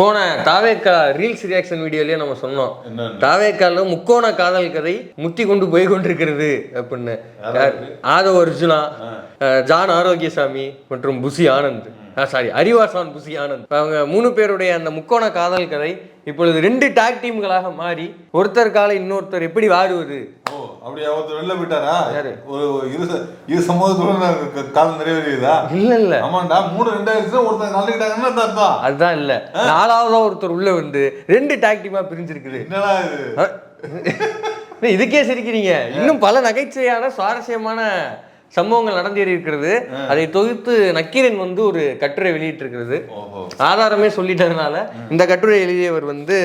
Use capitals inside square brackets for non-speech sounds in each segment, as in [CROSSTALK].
போன தாவேக்கா reels reaction வீடியோலயே நம்ம சொன்னோம்? தாவேக்கால முக்கோண காதல் கதை முத்தி கொண்டு போய் கொண்டிருக்கிறது அப்படின்னு? ஆதவ அர்ஜுனா ஜான் ஆரோக்கியசாமி மற்றும் புசி ஆனந்த். சாரி அறிவாசான் புசி ஆனந்த். அவங்க மூணு பேருடைய அந்த முக்கோண காதல் கதை இப்பொழுது ரெண்டு டாக் டீம்களாக மாறி ஒருத்தர் கால இன்னொருத்தர் எப்படி வாடுவது? அப்படி ஒருத்தர் வெளில போயிட்டாரா? யாரு? ஒரு இரு இரு சமூகத்தோட க- காலம் நிறைவேறியதா? இல்ல இல்ல. ஆமாண்டா மூணு ரெண்டாயிரத்துல ஒருத்தர் கலந்துக்கிட்டாங்கன்னா அது அர்த்தம்? அதுதான் இல்ல. நாலாவதா ஒருத்தர் உள்ள வந்து ரெண்டு டாக் டீமா பிரிஞ்சிருக்குது. என்னடா இது? இதுக்கே சிரிக்கிறீங்க. இன்னும் பல நகைச்சுவையான சுவாரஸ்யமான சம்பவங்கள் நடந்தேறி இருக்கிறது. அதை தொகுத்து நக்கீரன் வந்து ஒரு கட்டுரை வெளியிட்டிருக்கிறது. ஓஹோ. ஆதாரமே சொல்லிட்டதுனால இந்த கட்டுரை எழுதியவர் வந்து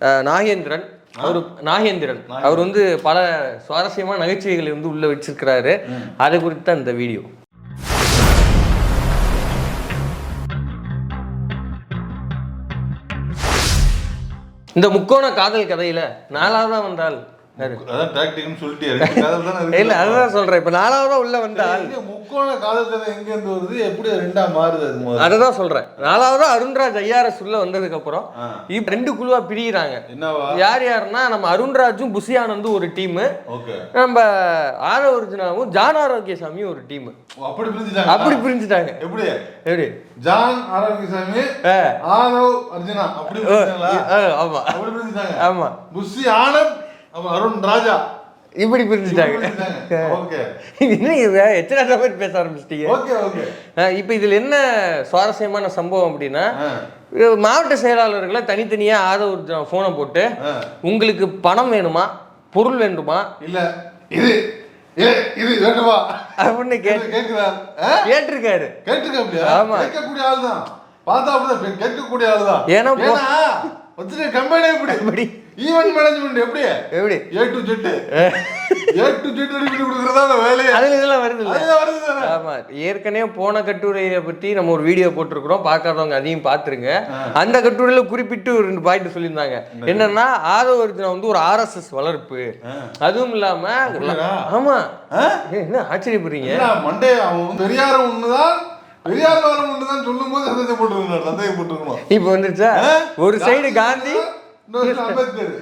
நாகேந்திரன். அவர் நாகேந்திரன். அவர் வந்து பல சுவாரஸ்யமான நகைச்சுவைகளை வந்து உள்ள வச்சிருக்கிறாரு. அது குறித்த அந்த வீடியோ. இந்த முக்கோண காதல் கதையில நாலாவதா வந்தால்? அதான் டாக்டிக்னு சொல்லிட்டு இல்ல அதுதான் சொல்றேன். இப்ப நாலாவதா உள்ள வந்தால் முக்கோண காதல் கதை எங்க இருந்து வருது? எப்படி ரெண்டா மாறுது அது? அததான் சொல்றேன். நாலாவதா அருண்ராஜ் ஐஆர்எஸ் உள்ள வந்ததுக்கு அப்புறம் ஆ. இப்ப ரெண்டு குழுவா பிரியிறாங்க. என்னவா? யார் யாருன்னா நம்ம அருண்ராஜும் புசியானந்தும் ஒரு டீம் நம்ம ஆரவ அர்ஜுனாவும் ஜான் ஆரோக்கியசாமியும் ஒரு டீம் அப்படி பிரிஞ்சுட்டாங்க. அப்படி பிரிஞ்சுட்டாங்க. எப்படி? எப்படி? ஜான் ஆரோக்கியசாமி ஆ. ஆனவ் அர்ஜுனா. அப்படி ஓ, பிரிஞ்சுட்டாங்களா? ஆ, ஆமா. அப்படி பிரிஞ்சுட்டாங்க. ஆமா. புஷி ஆனந்த் அப்புறம் அருண் ராஜா. இப்படி பிரிஞ்சுட்டாங்க. ஓகே. என்ன இது? எத்தனை பேர் பேச ஆரம்பிச்சிட்டீங்க? Okay okay. அஹ் இப்ப இதுல என்ன சுவாரஸ்யமான சம்பவம் அப்படின்னா மாவட்ட செயலாளர்களை தனித்தனியா ஆதவ போனை போட்டு. உங்களுக்கு பணம் வேணுமா? பொருள் வேண்டுமா? இல்ல. இது. இது வேண்டுமா? அப்படின்னு கேட்டு ஆ? கேட்டிருக்காரு. கேட்டுக்க அப்படியா ஆமா. கேட்கக்கூடிய ஆள் தான் பார்த்தா அப்படிதான் கேட்கக்கூடிய ஆள் தான் ஏன்னா வச்சுட்டு கம்பெனி எப்படி? எப்படி? ஈவென்ட் மேனேஜ்மெண்ட் எப்படி? எப்படி? A to Z A. To Z பண்ணி கொடுக்கறதா அந்த வேலையே? அதுல இதெல்லாம் வருது இல்ல? வருது ஆமா. ஏற்கனவே போன கட்டுரையை பத்தி நம்ம ஒரு வீடியோ போட்டிருக்கிறோம். பார்க்காதவங்க அதையும் பார்த்துருங்க. அந்த கட்டுரையில குறிப்பிட்டு ஒரு ரெண்டு பாயிண்ட் சொல்லியிருந்தாங்க. என்னன்னா ஆதவ அர்ஜுனா வந்து ஒரு ஆர்எஸ்எஸ் வளர்ப்பு. அதுவும் இல்லாம? ஆமா. என்ன ஆச்சரியப்படுறீங்க? மண்டே அவன் வந்து பெரியாரம் ஒண்ணுதான் பெரியார் வாரம் ஒண்ணுதான் சொல்லும் போது சந்தேகம் போட்டுருக்கணும் சந்தேகம் போட்டுருக்கணும். இப்ப வந்துருச்சா? ஒரு சைடு காந்தி இன்னொரு side அம்பேத்கர்.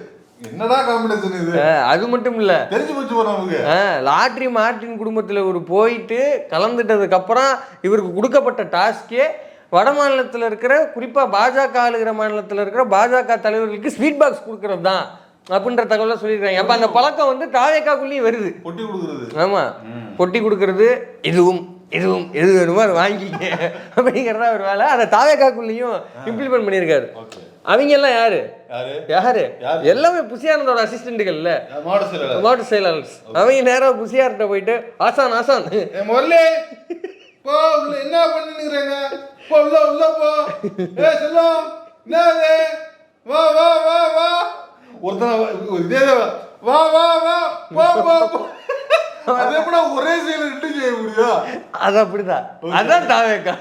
என்னடா காம்பினேஷன் இது? அஹ், அது மட்டும் இல்ல. தெரிஞ்சு போச்சு நமக்கு. லாட்ரி மார்ட்டின் குடும்பத்துல ஒரு போயிட்டு கலந்துட்டதுக்கு அப்புறம் இவருக்கு கொடுக்கப்பட்ட டாஸ்கே வட மாநிலத்தில் இருக்கிற குறிப்பா பாஜக ஆளுகிற மாநிலத்தில் இருக்கிற பாஜக தலைவர்களுக்கு ஸ்வீட் பாக்ஸ் கொடுக்கறது தான் அப்படின்ற தகவலை சொல்லியிருக்காங்க. அப்ப அந்த பழக்கம் வந்து தாவேக்காக்குள்ளேயும் வருது. பொட்டி கொடுக்குறது. ஆமா. பொட்டி கொடுக்கறது இதுவும். இதுவும் எது வேணுமோ அதை வாங்கிக்க. அப்படிங்கிறதா ஒரு வேலை. அதை தாவேக்காக்குள்ளேயும் இம்ப்ளிமெண்ட் பண்ணியிருக்காரு. அவங்க எல்லாம் யாரு? யாரு? எல்லாமே புசியானந்தோட அசிஸ்டன்ட்டுகள்ல மாவட்ட செயலாளர். மாவட்ட செயலாளர்ஸ் அவங்க நேரா புசியார்கிட்ட போயிட்டு ஆசான் ஆசான். முரளி. போ என்ன பண்ணிருக்கிறேங்க போ உள்ள உள்ள போ. செல்லம் வா வா வா வா. ஒருத்தன் வா- இதே. வா வா வா. போ போ. ஒரே செயல ரெண்டு செய்ய முடியும் அது அப்படிதான். அதான் தாவேக்கா.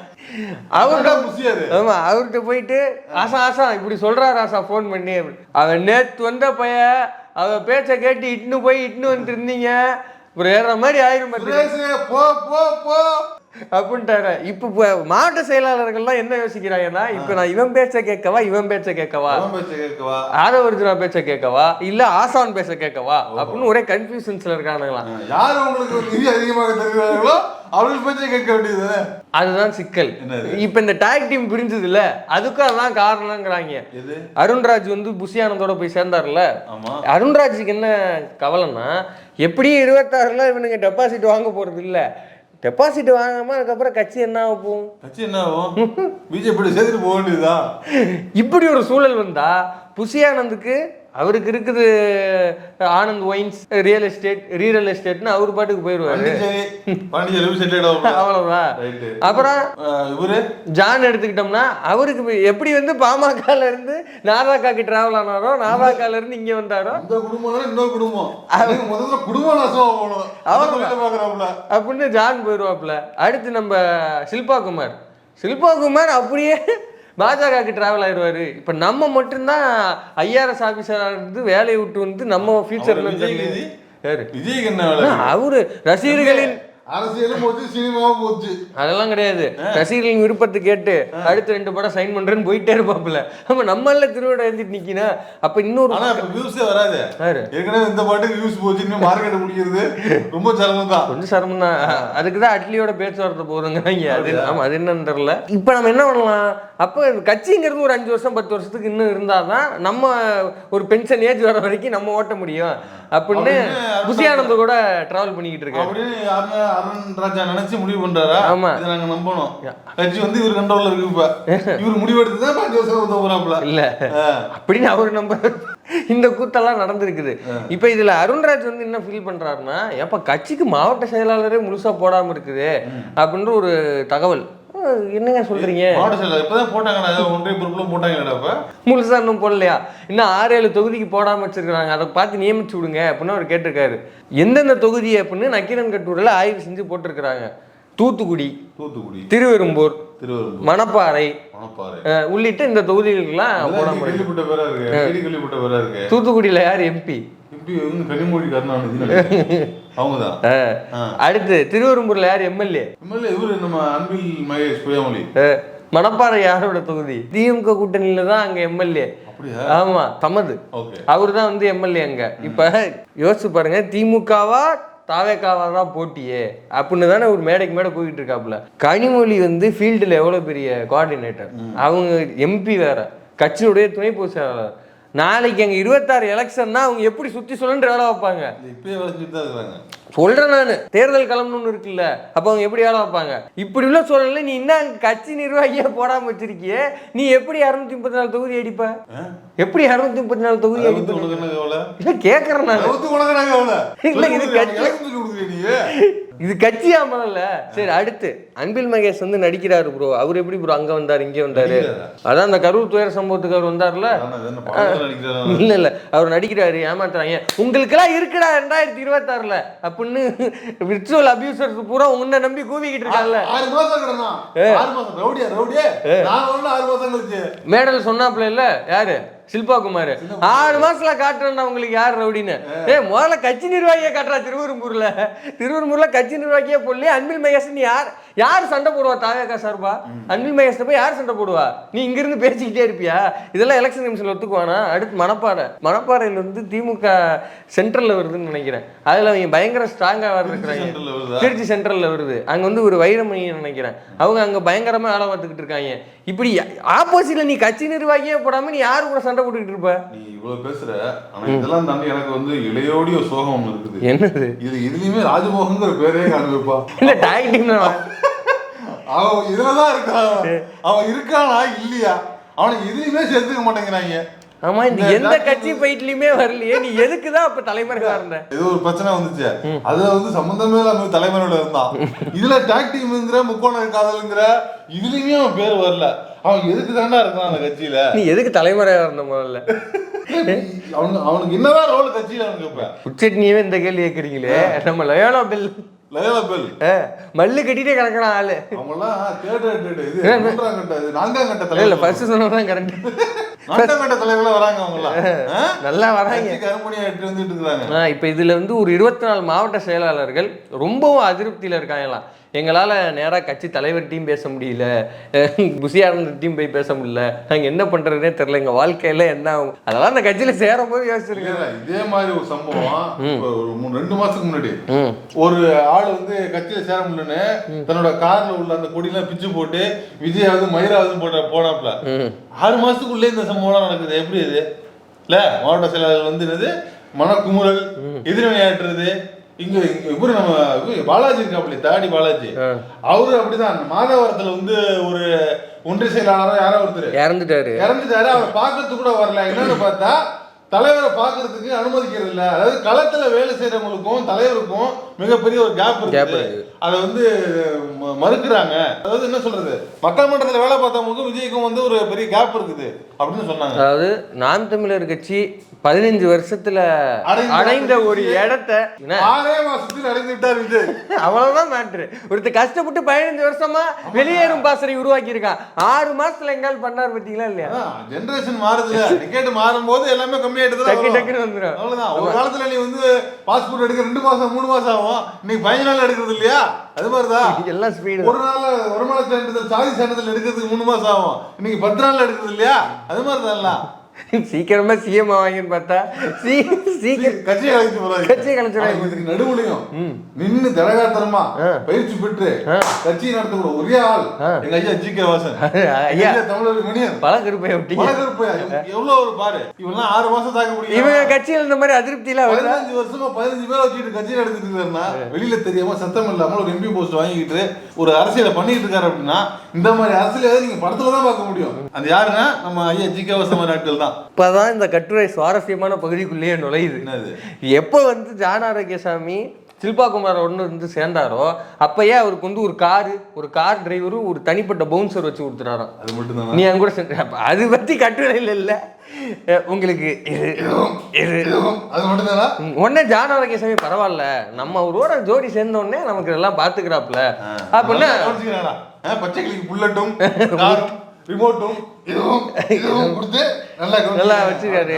அவர்கிட்ட புசியாரு ஆமா அவர்கிட்ட போயிட்டு ஆசா ஆசா இப்படி சொல்றாரு ஆசா ஃபோன் பண்ணி. அவன் நேத்து வந்த பைய அவ பேச்ச கேட்டு இட்டுன்னு போய் இட்டுன்னு வந்துட்டு இருந்தீங்க. அப்புறம் ஏற மாதிரி ஆயிரும் போ போ போ. அப்படின்ட்டாரு. இப்ப மாவட்ட செயலாளர்கள்லாம் என்ன யோசிக்கிறாங்கன்னா இப்ப நான் இவன் பேச்ச கேட்கவா இவன் பேச்ச கேட்கவா? ஆதவர்ஜுனா பேச்ச கேட்கவா இல்ல ஆசான் பேச்ச கேட்கவா? அப்படின்னு ஒரே கன்ஃபியூஷன்ஸ்ல இருக்கானுங்களாம். யார் உங்களுக்கு நிதி அதிகமாக தருகிறார்களோ அவர்கள் பேச்சை கேட்க வேண்டியது அதுதான் சிக்கல்? இப்ப இந்த டாக் டீம் பிரிஞ்சது இல்ல அதுக்கும் அதான் காரணங்கிறாங்க அருண்ராஜ் வந்து புஷியானந்தோட போய் சேர்ந்தார்ல ஆமா. அருண்ராஜுக்கு என்ன கவலைன்னா எப்படியும் இருபத்தாறுல இவனுங்க டெபாசிட் வாங்க போறது இல்ல டெபாசிட் வாங்காம அதுக்கப்புறம் கட்சி என்ன ஆக போகும்? கட்சி என்ன ஆகும்? [LAUGHS] பிஜேபி சேர்த்துட்டு போக வேண்டியதா இப்படி ஒரு சூழல் வந்தா புசியானந்துக்கு அவருக்கு இருக்குது ஆனந்த் ஒயின்ஸ் ரியல் எஸ்டேட் ரீரியல் எஸ்டேட்னு அவர் பாட்டுக்கு போயிடுவாரு. ரைட்டு அப்புறம் இவரு? ஜான் எடுத்துக்கிட்டோம்னா அவருக்கு எப்படி வந்து பாமகல இருந்து நாதாக்காக்கு டிராவல் ஆனாரோ நாதாக்கால இருந்து இங்க வந்தாரோ இந்த குடும்பம் இன்னொரு குடும்பம். முதல்ல குடும்ப நாசமா போகணும் அவங்க- அவங்க பாக்குறாப்புல. அப்படின்னு ஜான் போயிடுவாப்புல. அடுத்து நம்ம சில்பா குமார் சில்பா குமார் அப்படியே பாஜகவுக்கு டிராவல் ஆயிடுவாரு. இப்ப நம்ம மட்டும்தான் ஐஆர்எஸ் ஆபீசரா இருந்து வேலையை விட்டு வந்து நம்ம ஃபியூச்சர்ல வேலை? அவரு ரசிகர்களின் அரசியலும் போச்சு சினிமாவும் போச்சு. அதெல்லாம் கிடையாது. ரசிகர்களின் விருப்பத்தை கேட்டு அடுத்து ரெண்டு படம் சைன் பண்றேன்னு போயிட்டே இருப்பாப்புல. ஆமா நம்மள திருவிழா எழுந்திட்டு நிக்கினா அப்ப இன்னொரு ஆனா இப்ப வியூஸே வராது? ஏற்கனவே இந்த பாட்டுக்கு வியூஸ் போச்சு இன்னும் மார்க்கெட் பிடிக்கிறது ரொம்ப சிரமம் தான் கொஞ்சம் சிரமம் தான் அதுக்கு தான் அட்லியோட பேச்சுவார்த்தை போதுங்கிறாங்க அது ஆமா அது என்னன்னு தெரியல. இப்போ நம்ம என்ன பண்ணலாம்? அப்போ கட்சிங்கிறது ஒரு அஞ்சு வருஷம் பத்து வருஷத்துக்கு இன்னும் இருந்தாதான் நம்ம ஒரு பென்ஷன் ஏஜ் வர வரைக்கும் நம்ம ஓட்ட முடியும். அப்படின்னு புசியானந்த கூட டிராவல் பண்ணிக்கிட்டு இருக்காரு. அருண் ராஜா நினைச்சு முடிவு பண்றாரா? ஆமா. இதை நாங்க நம்பணும். கட்சி வந்து இவர் கண்ட்ரோல்ல இருக்கு இப்ப. இவர் முடிவெடுத்து தான் வருஷம் உதவ போறாப்ல இல்ல. அப்படின்னு அவர் நம்ம இந்த கூத்தெல்லாம் நடந்திருக்குது. இப்போ இதுல அருண்ராஜ் வந்து என்ன ஃபீல் பண்றாருன்னா ஏப்பா கட்சிக்கு மாவட்ட செயலாளரே முழுசா போடாம இருக்குது அப்படின்ற ஒரு தகவல். என்னங்க சொல்றீங்க? மாவட்ட செயலர் இப்பதான் போட்டாங்கடா ஏதோ ஒன்றிய பொறுப்புல போட்டாங்கடா இப்ப. முழுசா இன்னும் போடலையா? இன்னும் ஆறு ஏழு தொகுதிக்கு போடாம வச்சிருக்காங்க அதை பார்த்து நியமிச்சு விடுங்க அப்படின்னு அவர் கேட்டிருக்காரு. எந்தெந்த தொகுதி அப்படின்னு நக்கீரன் கட்டூரில் ஆய்வு செஞ்சு போட்டிருக்கிறாங்க. தூத்துக்குடி தூத்துக்குடி திருவெரும்பூர் மணப்பாறை உள்ளிட்ட இந்த தொகுதிகளுக்கெல்லாம் தூத்துக்குடியில யார் எம்பி? கனிமொழி கருணாநிதி. அவங்கதான். அடுத்து திருவெரும்பூர்ல யார்? எம்எல்ஏ எம்எல்ஏ இவரு நம்ம அன்பில் மகேஷ் புயமொழி மணப்பாறை யாரோட தொகுதி? திமுக கூட்டணியில தான் அங்க எம்எல்ஏ ஆமா தமது. அவர் தான் வந்து எம்எல்ஏ அங்க. இப்ப யோசிச்சு பாருங்க திமுகவா தாவேக்காவா தான் போட்டியே. அப்படின்னு தானே ஒரு மேடைக்கு மேடை போயிட்டு இருக்காப்புல. கனிமொழி வந்து ஃபீல்டில் எவ்வளோ பெரிய கோஆர்டினேட்டர் அவங்க எம்பி வேற. கட்சியுடைய துணை பொதுச் செயலாளர். நாளைக்கு அங்கே இருபத்தாறு எலெக்ஷன்னா அவங்க எப்படி சுற்றி சுழன்று வேலை வைப்பாங்க? சொல்றேன் நான். தேர்தல் ஒன்று இருக்குல்ல அப்போ அவங்க எப்படி வேலை வைப்பாங்க? இப்படி உள்ள சூழல்ல நீ என்ன கட்சி நிர்வாகியா போடாம வச்சிருக்கியே நீ எப்படி இரநூத்தி முப்பத்தி நாலு தொகுதி அடிப்ப? எப்படி இரநூத்தி முப்பத்தி நாலு தொகுதி அடிப்ப? இல்ல கேக்குறேன் நான். இல்ல, இது கட்சி- இது கட்சியா முதல்ல? சரி அடுத்து. அன்பில் மகேஷ் வந்து நடிக்கிறாரு ப்ரோ அவர் எப்படி ப்ரோ அங்க வந்தாரு இங்க வந்தாரு? அதான் அந்த கரூர் துயர சம்பவத்துக்கு அவர் வந்தார்ல? இல்ல இல்ல. அவர் நடிக்கிறாரு ஏமாத்துறாங்க. உங்களுக்கெல்லாம் இருக்குடா ரெண்டாயிரத்தி இருபத்தாறுல. அப்படின்னு விர்ச்சுவல் அபியூசர்ஸ் பூரா உன்னை நம்பி கூவிக்கிட்டு இருக்காங்கல்ல. மேடல் சொன்னாப்ல இல்ல? யாரு? சில்பா குமார் ஆறு மாசத்துல காட்டுறேன்னா உங்களுக்கு யார் ரவுடின்னு? ஏ முதல்ல கட்சி நிர்வாகியை காட்டுறா திருவெரும்பூர்ல. திருவெரும்பூர்ல கட்சி நிர்வாகியே போடல அன்பில் மகேஷ் நீ யார்? யார் சண்டை போடுவா தாவேக்கா சார்பா? அன்பில் மகேஷ் போய் யார் சண்டை போடுவா? நீ இங்க இருந்து பேசிக்கிட்டே இருப்பியா? இதெல்லாம் எலெக்ஷன் கமிஷன்ல ஒத்துக்குவானா? அடுத்து மணப்பாறை. மணப்பாறையில இருந்து திமுக சென்ட்ரல்ல வருதுன்னு நினைக்கிறேன். அதுல அவங்க பயங்கர ஸ்ட்ராங்கா வர இருக்கிறாங்க. சென்ட்ரல்ல வருதா? திருச்சி சென்ட்ரல்ல வருது. அங்க வந்து ஒரு வைரமணி நினைக்கிறேன். அவங்க அங்க பயங்கரமா வேலை பார்த்துக்கிட்டு இருக்காங்க. இப்படி ஆப்போசிட்ல நீ கட்சி நிர்வாகியே போடாம நீ யாரு கூட சண்டை போட்டுக்கிட்டு இருப்ப? நீ இவ்வளவு பேசுற. ஆனா இதெல்லாம் தாண்டி எனக்கு வந்து இளையோடிய சோகம் இருக்குது. என்னது? இது இதுலயுமே ராஜமோகன்ங்கிற பேரே காணுப்பா இல்ல டாக் டீம் அவன் இதுலதான் இருக்கான் அவன். இருக்கானா? இல்லையா? அவனை எதுலையுமே சேர்த்துக்க மாட்டேங்கிறாங்க. ஆமா இந்த எந்த கட்சி ஃபைட்லயுமே வரலையே. நீ எதுக்கு தான் அப்ப தலைமறைவா இருந்த? ஏதோ ஒரு பிரச்சனை வந்துச்சு. அதுல வந்து சம்பந்தமே இல்லாம தலைவரோட இருந்தான். இதுல டாக் டீம்ங்கிற முக்கோண காதலுங்கிற இதுலயுமே அவன் பேர் வரல. அவன் எதுக்கு தாண்டா இருக்கான் அந்த கட்சியில? நீ எதுக்கு தலைமறைவா இருந்த முதல்ல? அவனுக்கு அவனுக்கு என்னதான் ரோல் கட்சியில அவனுக்கு இப்ப? உச்சட்னியவே இந்த கேள்வி கேட்குறீங்களே நம்ம லயோலா பெல் மல்லு கட்டிட்டே கிடக்குறான் ஆளு. சொன்னதான் கரெக்ட் நல்லா வராங்க. இப்ப இதுல வந்து ஒரு இருபத்தி நாலு மாவட்ட செயலாளர்கள் ரொம்பவும் அதிருப்தியில இருக்காங்களாம். எங்களால நேரா கட்சி தலைவர்கிட்டையும் பேச முடியல. [LAUGHS] புசியானந்தையும் போய் பேச முடியல. நாங்க என்ன பண்றதுனே தெரியல. எங்க வாழ்க்கையில என்ன ஆகும்? அதெல்லாம் அந்த கட்சியில சேரும் போது யோசிச்சிருக்கேன். இதே மாதிரி ஒரு சம்பவம் ஒரு மூணு ரெண்டு மாசத்துக்கு முன்னாடி. ஒரு ஆள் வந்து கட்சியில சேர முடியலன்னு தன்னோட கார்ல உள்ள அந்த கொடியெல்லாம் பிச்சு போட்டு விஜயாவது மயிராவது போட்ட போனாப்ல ஆறு மாசத்துக்குள்ளே இந்த சம்பவம்லாம் நடக்குது. எப்படி இது? இல்ல மாவட்ட செயலாளர் வந்து என்னது? மனக்குமுறல் எதிர்வினையாற்றுறது. இங்க இங்க இவரு நம்ம இவரு பாலாஜி இருக்காப்ல தாடி பாலாஜி. அவரு அப்படிதான். மாதவரத்துல வந்து ஒரு ஒன்றிய செயலாளரா யாரோ ஒருத்தர். இறந்துட்டாரு. இறந்துட்டாரு அவர் பார்க்கறதுக்கு கூட வரல. என்னன்னு பார்த்தா தலைவரை பார்க்கறதுக்கு அனுமதிக்கிறது இல்ல. அதாவது களத்துல வேலை செய்யறவங்களுக்கும் தலைவருக்கும் மிகப்பெரிய ஒரு கேப் இருக்கு. அதை வந்து மறுக்கிறாங்க. அதாவது என்ன சொல்றது? மக்கள் மன்றத்துல வேலை பார்த்தவங்களுக்கும் விஜய்க்கும் வந்து ஒரு பெரிய கேப் இருக்குது அப்படின்னு சொன்னாங்க. அதாவது நாம் தமிழர் கட்சி பதினஞ்சு வருஷத்துல அடைந்த ஒரு இடத்த ஆறே மாசத்தில் அடைந்து விட்டார் விஜய். [LAUGHS] அவ்வளவுதான் மேட்ரு ஒருத்தர் கஷ்டப்பட்டு பதினஞ்சு வருஷமா வெளியேறும் பாசறை உருவாக்கி இருக்கான் ஆறு மாசத்துல எங்கால் பண்ணார் பாத்தீங்களா இல்லையா? ஜெனரேஷன் மாறுதுல டிக்கெட் மாறும்போது எல்லாமே கம்மியாயிட்டு டக்கு. டக்குன்னு வந்துடும் அவ்வளவுதான். ஒரு காலத்துல நீ வந்து பாஸ்போர்ட் எடுக்க ரெண்டு மாசம் மூணு மாசம் ஆகும். இன்னைக்கு பதினஞ்சு நாள் எடுக்கிறது இல்லையா? அது மாதிரிதான். [LAUGHS] எல்லாம் ஸ்பீடு ஒரு நாள் வருமான சான்றிதழ் சாதி சான்றிதழ் எடுக்கிறதுக்கு மூணு மாசம் ஆகும். இன்னைக்கு பத்து நாள்ல எடுக்கிறது இல்லையா? அது மாதிரி தான் சீக்கிரமா சிஎம் ஆவாங்கன்னு பார்த்தா சீ சீக்கிரம் கட்சியை கலைச்சு போறாங்க கட்சியை கலைச்சிடுறாங்க. இதுக்கு நடுவுலையும் நின்னு திரகாத்தரமா ஆ. பயிற்சி பெற்று. கட்சியை நடத்தக்கூடிய ஒரே ஆள். எங்க ஐயா ஜி கே வாசன். ஐயா. தமிழர் மணியன் பல கருப்பை ஒட்டிங்க வழக்கர் போய் எவ்வளவு ஒரு பாரு இவெல்லாம் ஆறு மாசம் தாக்க முடியும் இவங்க கட்சியில் இந்த மாதிரி அதிருப்தியில பதினஞ்சு வருஷமா பதினஞ்சு பேரை வச்சுட்டு கட்சி நடத்திட்டு இருக்காருன்னா வெளியில தெரியாம சத்தம் இல்லாம ஒரு எம்பி போஸ்ட் வாங்கிக்கிட்டு ஒரு அரசியலை பண்ணிட்டு இருக்காரு அப்படின்னா இந்த மாதிரி அரசியல் நீங்க படத்துல தான் பார்க்க முடியும். அது யாருன்னா நம்ம ஐயா ஜி கே வாசன் மாதிரி தான் இப்பதான் இந்த கட்டுரை சுவாரஸ்யமான பகுதிக்குள்ளேயே நுழையுது. எப்போ வந்து ஜான ஆரோக்கியசாமி சில்பாகுமார் ஒன்று வந்து சேர்ந்தாரோ அப்பயே அவருக்கு வந்து ஒரு காரு ஒரு கார் டிரைவரும் ஒரு தனிப்பட்ட பவுன்சர் வச்சு கொடுத்துட்டாராம். அது மட்டும் நீ அங்க கூட அது பத்தி கட்டுரையில் இல்லை. உங்களுக்கு இது இது அது மட்டும் தானா உடனே ஜான ஆரோக்கியசாமி பரவாயில்ல நம்ம அவரோட ஜோடி சேர்ந்த உடனே நமக்கு இதெல்லாம் பாத்துக்கிறாப்புல. அப்படின்னா புல்லட்டும் ரிமோட்டும் இதுவும் கொடுத்து நல்லா. நல்லா வச்சிருக்காரு.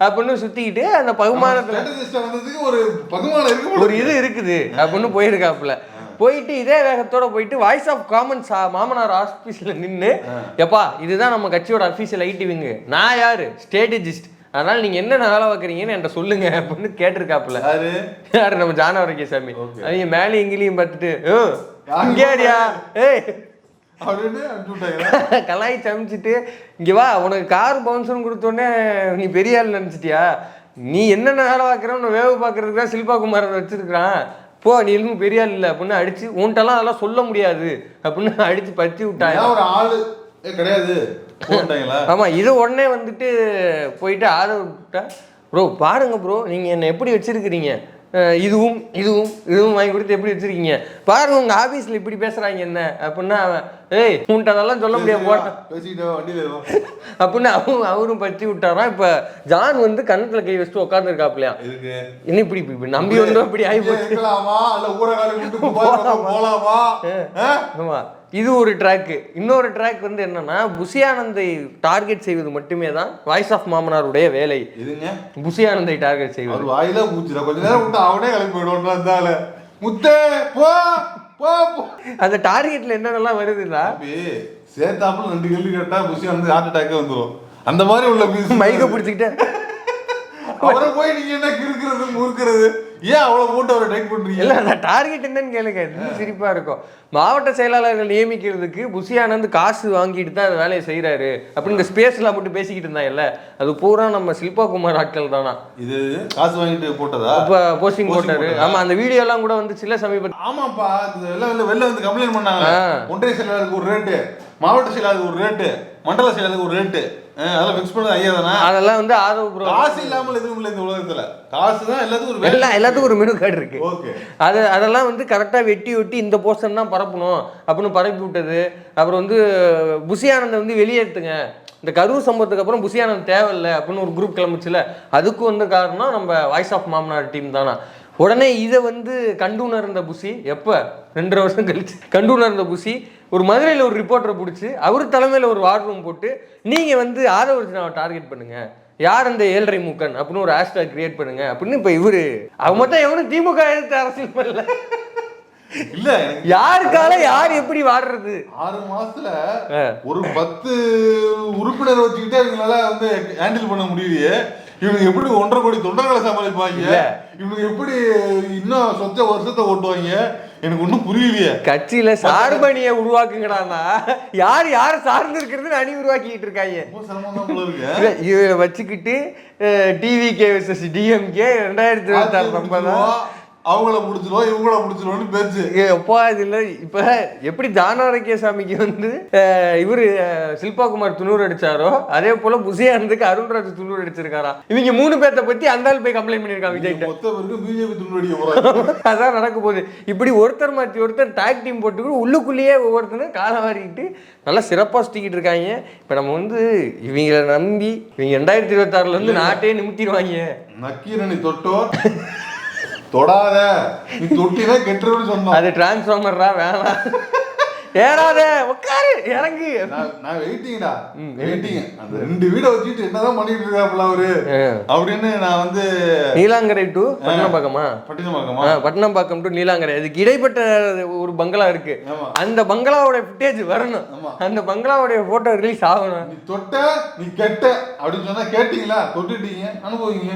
அப்படின்னு சுத்திக்கிட்டு அந்த பகுமானத்துல வந்ததுக்கு ஒரு பகுமானம் இருக்கு ஒரு இது இருக்குது அப்படின்னு போயிருக்காப்புல. போயிட்டு இதே வேகத்தோட போயிட்டு வாய்ஸ் ஆஃப் காமன்ஸ் மாமனார் ஆஃபீஸ்ல நின்று எப்பா இதுதான் நம்ம கட்சியோட அஃபீஷியல் ஐடிவிங்க நான் யாரு? ஸ்ட்ராட்டஜிஸ்ட் அதனால நீங்க என்னென்ன வேலை பார்க்குறீங்கன்னு என்கிட்ட சொல்லுங்க அப்படின்னு கேட்டிருக்காப்புல. யாரு? யாரு? நம்ம ஜான சாமி. அவங்க மேலே இங்கிலையும் பார்த்துட்டு "ஓ, இங்கேயாடியா ஏய் அப்படின்னு அனுப்பிச்சு விட்டாங்க. கலாய் சமைச்சிட்டு இங்க வா உனக்கு கார் பவுன்சர்னு கொடுத்தோடனே நீ பெரிய ஆள் நினைச்சிட்டியா? நீ என்னென்ன வேலை பார்க்குறன்னு வேவு பார்க்கறதுக்கு தான் சில்பா குமாரன் வச்சிருக்கிறான். போ நீ இன்னும் பெரிய ஆள் இல்லை அப்படின்னு அடிச்சு உன்ட்டெல்லாம் அதெல்லாம் சொல்ல முடியாது அப்படின்னு அடிச்சு பத்தி விட்டாங்க. ஒரு ஆளு? கிடையாது. போட்டாங்களா [LAUGHS] ஆமா இது உடனே வந்துட்டு போயிட்டு ஆதரவு ப்ரோ பாருங்க ப்ரோ நீங்க என்ன எப்படி வச்சிருக்கிறீங்க? இதுவும் இதுவும் இதுவும் வாங்கி கொடுத்து எப்படி வச்சிருக்கீங்க? பாருங்க உங்க ஆபீஸ்ல இப்படி பேசுறாங்க என்ன? அப்படின்னா அவன் ஏய் உன்ட்ட அதெல்லாம் சொல்ல முடியாது. [LAUGHS] அப்படின்னு அவரும் அவரும் பற்றி விட்டாராம் இப்ப ஜான் வந்து கண்ணத்துல கை வச்சுட்டு உட்காந்துருக்காப்லையா என்ன இப்படி இப்படி இப்படி நம்பி வந்து அப்படி ஆகி போச்சு? போலாமா? இது ஒரு ட்ராக் இன்னொரு ட்ராக் வந்து என்னன்னா புசியானந்தை டார்கெட் செய்வது மட்டுமே தான் வாய்ஸ் ஆஃப் மாமனாருடைய வேலை. இதுங்க புசியானந்தை டார்கெட் செய்வது. வாயில பூச்சிடா கொஞ்ச நேரம் விட்டு அவனே கிளம்பி போயிடுவான் இருந்தால முத்தே போ போ அந்த டார்கெட்ல என்னென்னலாம் வருதுன்னா தம்பி சேத்தாப்புல ரெண்டு கேள்வி கேட்டா புஷி வந்து ஹார்ட் அட்டாக்கே வந்துரும். அந்த மாதிரி உள்ள மைக்க பிடிச்சிக்கிட்டு. அவரை போய் நீங்க என்ன கிறுக்கிறது முறுக்கிறது? ஏன் அவ்வளவு போட்டு அவரை டைட் பண்றீங்க? இல்ல அந்த டார்கெட் என்னன்னு கேளுங்க. இன்னும் சிரிப்பா இருக்கும். மாவட்ட செயலாளர்கள் நியமிக்கிறதுக்கு புசியானந்த் காசு வாங்கிட்டு தான் அந்த வேலையை செய்றாரு அப்படின்னு இந்த ஸ்பேஸ்ல மட்டும் பேசிக்கிட்டு இருந்தாங்கல்ல. அது பூரா நம்ம சில்பா குமார் ஆட்கள் தானா? இது காசு வாங்கிட்டு போட்டதா? இப்ப போஸ்டிங் போட்டாரு? ஆமா அந்த வீடியோ எல்லாம் கூட வந்துச்சுல சமீபத்தில் ஆமாப்பா வெளில வெளில வந்து கம்ப்ளைண்ட் பண்ணாங்க. ஒன்றிய செயலாளருக்கு ஒரு ரேட்டு மாவட்ட செயலாளருக்கு ஒரு ரேட்டு மண்டல செயலாளருக்கு ஒரு ரேட்டு அதெல்லாம் ஃபிக்ஸ் பண்ணது ஐயா தானே? அதெல்லாம் வந்து ப்ரோ காசு இல்லாமல் எதுவும் இல்லை இந்த உலகத்துல. காசு தான் எல்லாத்துக்கும் ஒரு எல்லாம் எல்லாத்துக்கும் ஒரு மெனு கார்டு இருக்கு. ஓகே. அது அதெல்லாம் வந்து கரெக்டாக வெட்டி வெட்டி இந்த போர்ஷன் தான் பரப்பணும் அப்படின்னு பரப்பி விட்டது. அப்புறம் வந்து புசியானந்தை வந்து வெளியேற்றுங்க இந்த கரூர் சம்பவத்துக்கு அப்புறம் புசியானந்த் தேவையில்லை அப்படின்னு ஒரு குரூப் கிளம்பிச்சுல. அதுக்கு வந்து காரணம் நம்ம வாய்ஸ் ஆஃப் மாமனார் டீம் தானா. உடனே இதை வந்து கண்டுணர்ந்த புசி எப்போ? ரெண்டரை வருஷம் கழிச்சு. கண்டுணர்ந்த புசி ஒரு மதுரையில் ஒரு ரிப்போர்ட்டரை பிடிச்சி அவர் தலைமையில் ஒரு வார் ரூம் போட்டு நீங்கள் வந்து ஆதவர்ஜனாவை டார்கெட் பண்ணுங்க. யார் அந்த ஏழரை மூக்கன் அப்படின்னு ஒரு ஹேஷ்டாக் கிரியேட் பண்ணுங்க அப்படின்னு இப்போ இவரு அவன் மொத்தம் எவனும் திமுக எதிர்த்து அரசியல் பண்ணல. இல்ல யாருக்கால யார் எப்படி வாடுறது? ஆறு மாசத்துல. ஒரு பத்து உறுப்பினர் வச்சுக்கிட்டே இவங்களால வந்து ஹேண்டில் பண்ண முடியலையே. இவனுக்கு எப்படி ஒன்றரை கோடி தொண்டர்களை சமாளிப்பாங்க. இவனுக்கு எப்படி இன்னும் சொத்த வருஷத்தை ஓட்டுவாங்க? எனக்கு ஒன்றும் புரியலையே. கட்சியில சார்பணியை உருவாக்குங்கடான்னா யார் யார் சார்ந்து இருக்கிறதுன்னு அணி உருவாக்கிட்டு இருக்காங்க. இவரை வச்சுக்கிட்டு டிவி கே டிஎம்கே ரெண்டாயிரத்தி இருபத்தி ஆறு நம்ம தான் அவங்கள முடிச்சிருவோம் இவங்கள முடிச்சிருவோம்னு பேச்சு. எப்பா இல்ல இப்ப எப்படி ஜானாரக்கிய சாமிக்கு வந்து இவரு சில்பாகுமார் துணூர் அடிச்சாரோ அதே போல புசியானந்துக்கு அருண்ராஜ் துணூர் அடிச்சிருக்காரா? இவங்க மூணு பேர்த்த பத்தி அந்த ஆள் போய் கம்ப்ளைண்ட் பண்ணிருக்காங்க விஜய். மொத்த பேருக்கு பிஜேபி துண்டு போறாங்க. அதான் நடக்க போகுது. இப்படி ஒருத்தர் மாத்தி ஒருத்தர் டாக் டீம் போட்டுக்கிட்டு உள்ளுக்குள்ளேயே ஒவ்வொருத்தரும் காலை வாரிக்கிட்டு நல்லா சிறப்பா சுத்திக்கிட்டு இருக்காங்க. இப்ப நம்ம வந்து இவங்களை நம்பி இவங்க ரெண்டாயிரத்தி இருபத்தாறுல இருந்து நாட்டையே நிமித்திடுவாங்க. நக்கீரனை தொட்டோ தொடாத. நீ தொட்டினா கெட்டுருன்னு சொன்னோம். அது டிரான்ஸ்ஃபார்மர்ரா வேணாம். ஏறாத உட்காரு இறங்கு. நான் வெயிட்டிங்கடா. வெயிட்டிங். அந்த ரெண்டு வீடை வச்சுட்டு என்னதான் பண்ணிட்டு இருக்காப்புல அவரு அப்படின்னு நான் வந்து நீலாங்கரை டு பட்டினப்பாக்கமா பட்டினமாக்கமா ஆ, பட்டினப்பாக்கம் டு நீலாங்கரை. அதுக்கு இடைப்பட்ட ஒரு பங்களா இருக்கு. அந்த பங்களாவோட ஃபுட்டேஜ் வரணும். அந்த பங்களாவோட போட்டோ ரிலீஸ் ஆகணும். நீ தொட்ட நீ கெட்ட அப்படின்னு சொன்னா கேட்டீங்களா? தொட்டுட்டீங்க அனுபவிங்க.